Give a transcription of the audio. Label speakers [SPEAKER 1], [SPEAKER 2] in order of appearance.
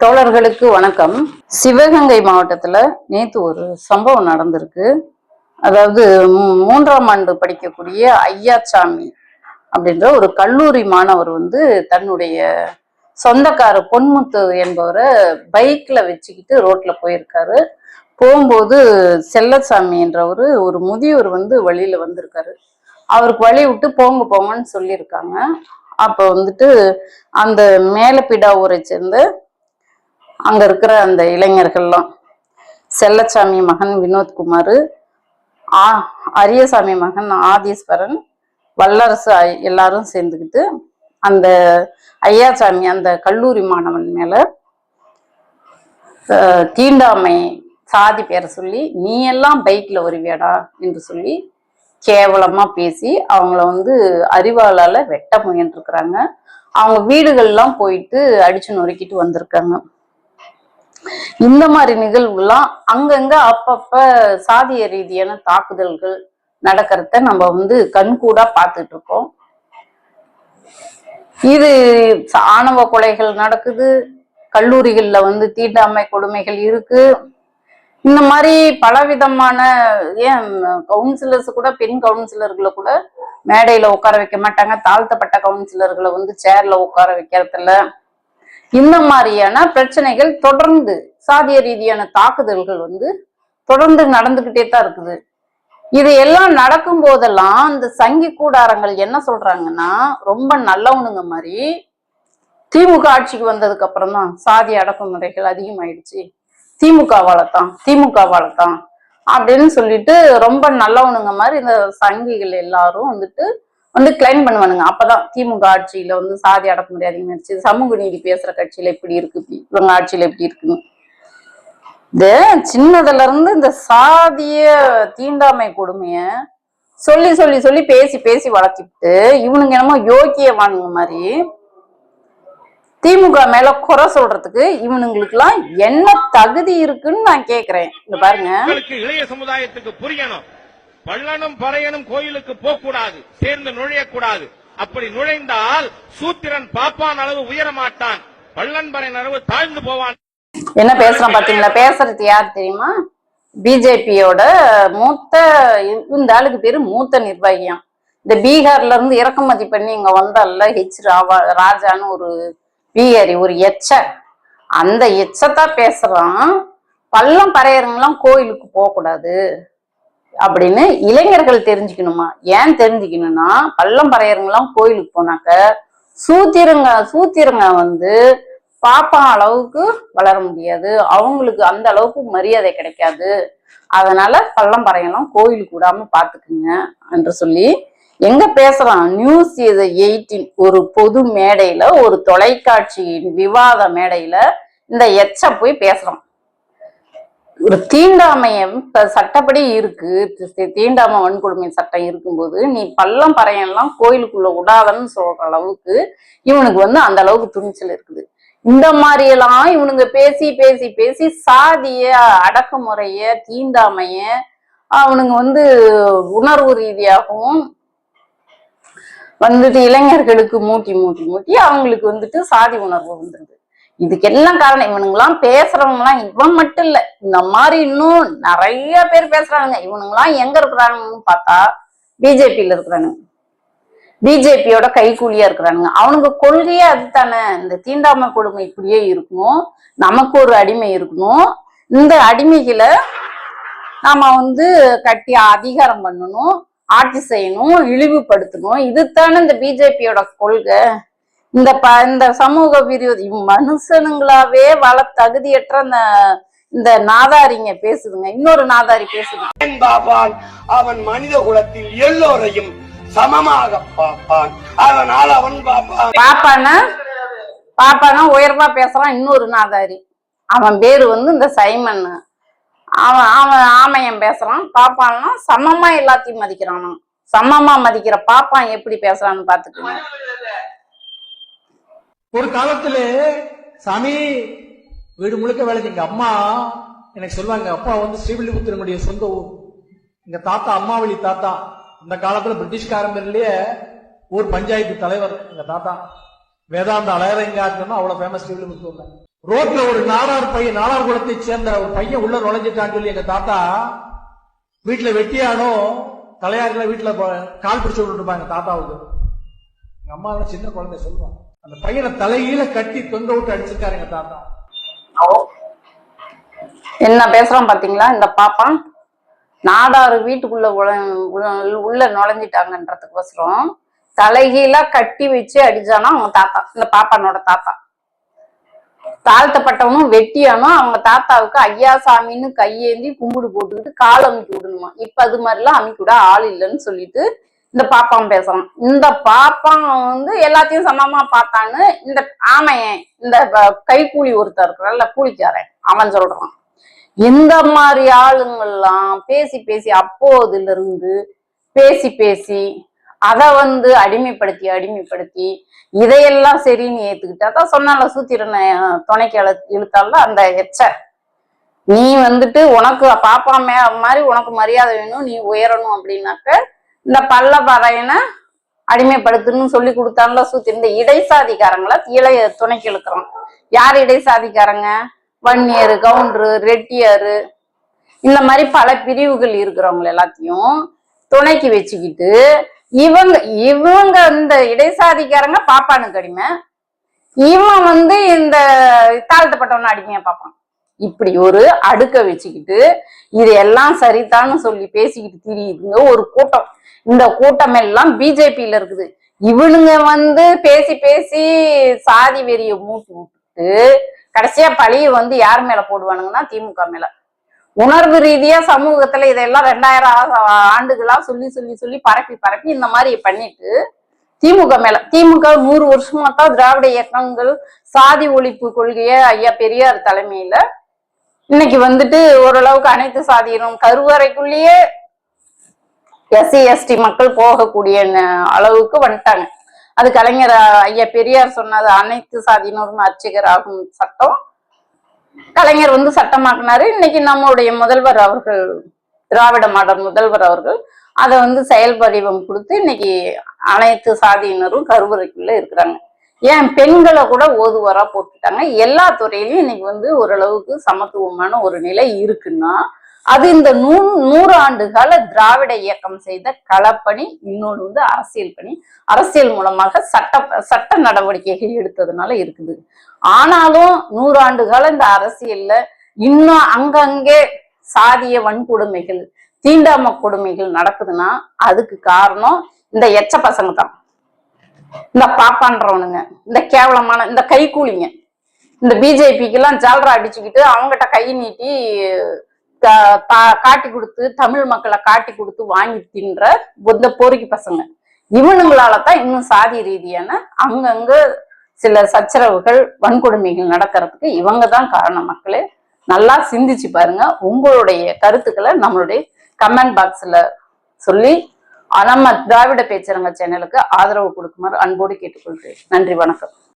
[SPEAKER 1] தோழர்களுக்கு வணக்கம். சிவகங்கை மாவட்டத்துல நேத்து ஒரு சம்பவம் நடந்திருக்கு. அதாவது மூன்றாம் ஆண்டு படிக்கக்கூடிய ஐயாச்சாமி அப்படின்ற ஒரு கல்லூரி மாணவர் வந்து தன்னுடைய சொந்தக்கார பொன்முத்து என்பவரை பைக்ல வச்சுக்கிட்டு ரோட்ல போயிருக்காரு. போகும்போது செல்லசாமி என்றவர் ஒரு முதியோர் வந்து வழியில வந்திருக்காரு. அவருக்கு வழி விட்டு போங்க போங்கன்னு சொல்லியிருக்காங்க. அப்போ வந்துட்டு அந்த மேலப்பிடா ஊரை சேர்ந்த அங்க இருக்கிற அந்த இளைஞர்கள்லாம். செல்லச்சாமி மகன் வினோத்குமார் ஆ அரியசாமி மகன் ஆதீஸ்வரன் வல்லரசு ஐ- எல்லாரும் சேர்ந்துக்கிட்டு அந்த ஐயாசாமி அந்த கல்லூரி மாணவன் மேல தீண்டாமை சாதி பேரை சொல்லி நீ எல்லாம் பைக்ல வருவியாடா? என்று சொல்லி கேவலமா பேசி அவங்கள வந்து அறிவாளால வெட்ட முயன்றிருக்கிறாங்க. அவங்க வீடுகள்லாம் போயிட்டு அடிச்சு நொறுக்கிட்டு வந்திருக்காங்க. இந்த மாதிரி நிகழ்வுலாம் அங்கங்க அப்பப்ப சாதிய ரீதியான தாக்குதல்கள் நடக்கிறத நம்ம வந்து கண்கூடா பார்த்துட்டு இருக்கோம். இது ஆணவ கொலைகள் நடக்குது கல்லூரிகள்ல வந்து தீண்டாமை கொடுமைகள் இருக்கு. இந்த மாதிரி பலவிதமான ஏன் கவுன்சிலர்ஸ் கூட பெண் கவுன்சிலர்களை கூட மேடையில உட்கார வைக்க மாட்டாங்க. தாழ்த்தப்பட்ட கவுன்சிலர்களை வந்து சேர்ல உட்கார வைக்கிறதுல இந்த மாதிரியான பிரச்சனைகள் தொடர்ந்து சாதிய ரீதியான தாக்குதல்கள் வந்து தொடர்ந்து நடந்துகிட்டே தான் இருக்குது. இது எல்லாம் நடக்கும் போதெல்லாம் இந்த சங்கி கூடாரங்கள் என்ன சொல்றாங்கன்னா ரொம்ப நல்லவனுங்க மாதிரி திமுக ஆட்சிக்கு வந்ததுக்கு அப்புறம் தான் சாதி அடக்குமுறைகள் அதிகமாயிடுச்சு. திமுகவால தான் திமுகவால தான் அப்படின்னு சொல்லிட்டு ரொம்ப நல்லவனுங்க மாதிரி இந்த சங்கிகள் எல்லாரும் வந்துட்டு வந்து கிளைம் பண்ணுவானுங்க. அப்பதான் திமுக ஆட்சியில வந்து சாதி அடக்குமுறை அதிகமாயிடுச்சு சமூக நீதி பேசுற கட்சியில இப்படி இருக்கு. இப்படி இவங்க ஆட்சியில இப்படி இருக்குன்னு. இது சின்னதுல இருந்து இந்த சாதிய தீண்டாமை கொடுமைய சொல்லி சொல்லி சொல்லி பேசி பேசி வளர்த்திட்டு இவனுங்க என்னமோ யோக்கியவானுங்க மாதிரி திமுக மேல குறை சொல்றதுக்கு இவனுங்களுக்குலாம் என்ன தகுதி இருக்குன்னு நான் கேக்குறேன். இந்த பாருங்க.
[SPEAKER 2] இளைய சமுதாயத்துக்கு புரியணும். பள்ளனும் பறையனும் கோயிலுக்கு போகக்கூடாது சேர்ந்து நுழையக்கூடாது. அப்படி நுழைந்தால் சூத்திரன் பாப்பான் அளவு உயரமாட்டான் பள்ளன் பறையன் அளவு தாழ்ந்து போவான்.
[SPEAKER 1] என்ன பேசுறான் பாத்தீங்களா? பேசுறது யார் தெரியுமா? பிஜேபியோட மூத்த இந்த ஆளுக்கு பேரு மூத்த நிர்வாகியம். இந்த பீகார்ல இருந்து இறக்குமதி பண்ணி இங்க வந்தால ஹெச் ராவா ராஜான்னு ஒரு பீகாரி ஒரு எச்ச. அந்த எச்சத்தான் பேசுறான். பள்ளம் பறையறவங்களாம் கோயிலுக்கு போகக்கூடாது. அப்படின்னு இளைஞர்கள் தெரிஞ்சுக்கணுமா? ஏன் தெரிஞ்சுக்கணும்னா பள்ளம் பறையறவங்களாம் கோயிலுக்கு போனாக்க சூத்திரங்க சூத்திரங்க வந்து பாப்பான் அளவுக்கு வளர முடியாது. அவங்களுக்கு அந்த அளவுக்கு மரியாதை கிடைக்காது. அதனால பள்ளம் பறையெல்லாம் கோயிலுக்கு விடாம பாத்துக்குங்க என்று சொல்லி எங்க பேசலாம்? நியூஸ் இது எயிட்டின் ஒரு பொது மேடையில ஒரு தொலைக்காட்சியின் விவாத மேடையில இந்த எச்ச போய் பேசுறோம் ஒரு தீண்டாமையம் சட்டப்படி இருக்கு. தீண்டாம தீண்டாமை வன்கொடுமை சட்டம் இருக்கும்போது நீ பள்ளம் பறையெல்லாம் கோயிலுக்குள்ள விடாதன்னு சொல்ற அளவுக்கு இவனுக்கு வந்து அந்த அளவுக்கு துணிச்சல் இருக்குது. இந்த மாதிரி எல்லாம் இவனுங்க பேசி பேசி பேசி சாதிய அடக்குமுறைய தீண்டாமைய அவனுங்க வந்து உணர்வு ரீதியாகவும் வந்துட்டு இளைஞர்களுக்கு மூட்டி மூட்டி மூட்டி அவங்களுக்கு வந்துட்டு சாதி உணர்வு வந்துருது. இதுக்கெல்லாம் காரணம் இவனுங்கெல்லாம் பேசுறவங்கலாம் இவன் மட்டும் இல்ல. இந்த மாதிரி இன்னும் நிறைய பேர் பேசுறாங்க இவனுங்கெல்லாம் எங்க இருக்கிறாங்கன்னு பார்த்தா பிஜேபியில இருக்கிறானுங்க. பிஜேபியோட கைகூலியா இருக்கிறானுங்க. அவனுக்கு கொள்கையே அதுதானே. இந்த தீண்டாமை கொடுமை இப்படியே இருக்கணும் நமக்கு ஒரு அடிமை இருக்கணும். இந்த அடிமைகளை நாம வந்து கட்டி அதிகாரம் பண்ணணும் ஆட்சி செய்யணும் இழிவுபடுத்தணும். இதுதானே இந்த பிஜேபியோட கொள்கை. இந்த ப இந்த சமூக விரோதி மனுஷனுங்களாவே வள தகுதியற்ற அந்த இந்த நாதாரிங்க பேசுதுங்க. இன்னொரு நாதாரி பேசுது.
[SPEAKER 3] பார்ப்பான் அவன் மனித குலத்தில் எல்லோரையும் சமமாக பார்ப்பான். அதனால் அவன் பார்ப்பான்
[SPEAKER 1] பாப்பானா? பாப்பானா உயர்வா பேசுறான் இன்னொரு நாதாரி. அவன் பேரு வந்து இந்த சைமன். அவன் அவன் ஆமையன் பேசுறான். பாப்பான்னா சமமா எல்லாத்தையும் மதிக்கிறானா சமமா மதிக்கிற பாப்பான் எப்படி பேசுறான்னு பாத்துக்கோங்க.
[SPEAKER 4] ஒரு காலத்துல சாமி வீடு முழுக்க வேலைக்கு எங்க அம்மா எனக்கு சொல்லுவாங்க அப்பா வந்து ஸ்ரீவில்லிபுத்திரனுடைய சொந்த ஊர். எங்க தாத்தா அம்மாவளி தாத்தா. அந்த காலத்துல பிரிட்டிஷ்காரன் பேர்லயே ஊர் பஞ்சாயத்து தலைவர் எங்க தாத்தா. வேதாந்த அழகங்காட்டுன்னா அவ்வளவு ஃபேமஸ் ஸ்ரீவில்லிபுத்தூர்ல. ரோட்ல ஒரு நாடார் பையன் நாடார் குலத்தை சேர்ந்த ஒரு பையன் உள்ள நுழைஞ்சிட்டான்னு சொல்லி எங்க தாத்தா வீட்டுல வெட்டியானோ தலையாரில வீட்டுல கால் பிடிச்சு விட்டுருப்பாங்க தாத்தாவுக்கு. எங்க அம்மா சின்ன குழந்தை சொல்லுவாங்க அந்த பையனை தலையில கட்டி தொங்க விட்டு அடிச்சிருக்காருங்க தாத்தா.
[SPEAKER 1] என்ன பேசுறோம் பாத்தீங்களா? இந்த பாப்பா? நாடாறு வீட்டுக்குள்ள உள்ள- உள்ள நுழைஞ்சிட்டாங்கன்றதுக்கோசரம் தலைகீழா கட்டி வச்சு அடிச்சானா அவங்க தாத்தா இந்த பாப்பானோட தாத்தா. தாழ்த்தப்பட்டவனும் வெட்டியானும் அவங்க தாத்தாவுக்கு ஐயா சாமின்னு கையேந்தி கும்பிடு போட்டுக்கிட்டு கால் அமுக்கி விடணுமா? இப்ப அது மாதிரிலாம் அமுக்கி விட ஆள் இல்லைன்னு சொல்லிட்டு இந்த பாப்பான் பேசுறான் இந்த பாப்பான் வந்து எல்லாத்தையும் சமமா பார்த்தான்னு இந்த ஆமையன் இந்த கைக்கூலி ஒருத்தர் இருக்கிறல்ல கூலிக்காரன் அவன் சொல்றான். இந்த மாதிரி ஆளுங்கள்லாம் பேசி பேசி அப்போதுல இருந்து பேசி பேசி அதை வந்து அடிமைப்படுத்தி அடிமைப்படுத்தி இதையெல்லாம் சரின்னு ஏத்துக்கிட்டா தான் சொன்னால சூத்திரனை துணைக்கு இழுத்தால அந்த எச்ச. நீ வந்துட்டு உனக்கு பாப்பா மே மாதிரி உனக்கு மரியாதை வேணும் நீ உயரணும் அப்படின்னாக்க இந்த பல்ல பறையனை அடிமைப்படுத்துன்னு சொல்லி கொடுத்தான்ல சுத்தி. இந்த இடைசாதிக்காரங்களை இளைய துணைக்கு இழுக்கிறான் யார் இடைசாதிக்காரங்க வன்னியரு கவுண்டரு ரெட்டியாரு. இந்த மாதிரி பல பிரிவுகள் இருக்கிறவங்க எல்லாத்தையும் துணைக்கு வச்சுக்கிட்டு இவங்க இவங்க இந்த இடைசாதிக்காரங்க பாப்பானுக்கு அடிமை. இவன் வந்து இந்த தாழ்த்தப்பட்டவன அடிமையா பார்ப்பான். இப்படி ஒரு அடுக்க வச்சுக்கிட்டு இது எல்லாம் சரிதான்னு சொல்லி பேசிக்கிட்டு திரியுதுங்க. ஒரு கூட்டம். இந்த கூட்டம் எல்லாம் பிஜேபியில இருக்குது. இவனுங்க வந்து பேசி பேசி சாதி வெறிய மூட்டி விட்டுட்டு கடைசியா பழிய வந்து யார் மேல போடுவானுங்கன்னா திமுக மேல. உணர்வு ரீதியா சமூகத்துல இதெல்லாம் ரெண்டாயிரம் ஆ- ஆண்டுகளா சொல்லி சொல்லி சொல்லி பரப்பி பரப்பி இந்த மாதிரி பண்ணிட்டு திமுக மேல. திமுக நூறு வருஷமா தான் திராவிட இயக்கங்கள் சாதி ஒழிப்பு கொள்கைய ஐயா பெரியார் தலைமையில இன்னைக்கு வந்துட்டு ஓரளவுக்கு அனைத்து சாதியினரும் கருவறைக்குள்ளேயே எஸ்சி எஸ்டி மக்கள் போகக்கூடிய அளவுக்கு வந்துட்டாங்க. அது கலைஞர் ஐயா பெரியார் சொன்னது அனைத்து சாதியினரும் அர்ச்சகர் ஆகும் சட்டம். கலைஞர் வந்து சட்டமாக்குனாரு. இன்னைக்கு நம்மளுடைய முதல்வர் அவர்கள் திராவிட மாடல் முதல்வர் அவர்கள் அதை வந்து செயல் வடிவம் கொடுத்து இன்னைக்கு அனைத்து சாதியினரும் கருவறைக்குள்ள இருக்கிறாங்க. ஏன் பெண்களை கூட ஓதுவரா போட்டுட்டாங்க? எல்லா துறையிலயும் இன்னைக்கு வந்து ஓரளவுக்கு சமத்துவமான ஒரு நிலை இருக்குன்னா அது இந்த நூ நூறு ஆண்டு கால திராவிட இயக்கம் செய்த களப்பணி இன்னொன்று வந்து அரசியல் பணி. அரசியல் மூலமாக சட்ட சட்ட நடவடிக்கைகள் எடுத்ததுனால இருக்குது. ஆனாலும் நூறாண்டு கால இந்த அரசியல்ல இன்னும் அங்கங்கே சாதிய வன்கொடுமைகள் தீண்டாம கொடுமைகள் நடக்குதுன்னா அதுக்கு காரணம் இந்த எச்ச பசங்க தான். இந்த பாப்பான்றவனுங்க இந்த கேவலமான இந்த கைக்கூலிங்க இந்த பிஜேபிக்கு எல்லாம் ஜால்ரா அடிச்சுக்கிட்டு அவங்ககிட்ட கை நீட்டி காட்டி கொடுத்து தமிழ் மக்களை காட்டி கொடுத்து வாங்கி தின்ற இந்த பொறுக்கி பசங்க. இவனுங்களால தான் இன்னும் சாதி ரீதியான அங்கங்க சில சச்சரவுகள் வன்கொடுமைகள் நடக்கிறதுக்கு இவங்க தான் காரணம் மக்களே. நல்லா சிந்திச்சு பாருங்க. உங்களுடைய கருத்துக்களை நம்மளுடைய கமெண்ட் பாக்ஸ்ல சொல்லி நம்ம திராவிட பேச்சரங்க சேனலுக்கு ஆதரவு கொடுக்குமாறு அன்போடு கேட்டுக்கொள்கிறேன். நன்றி வணக்கம்.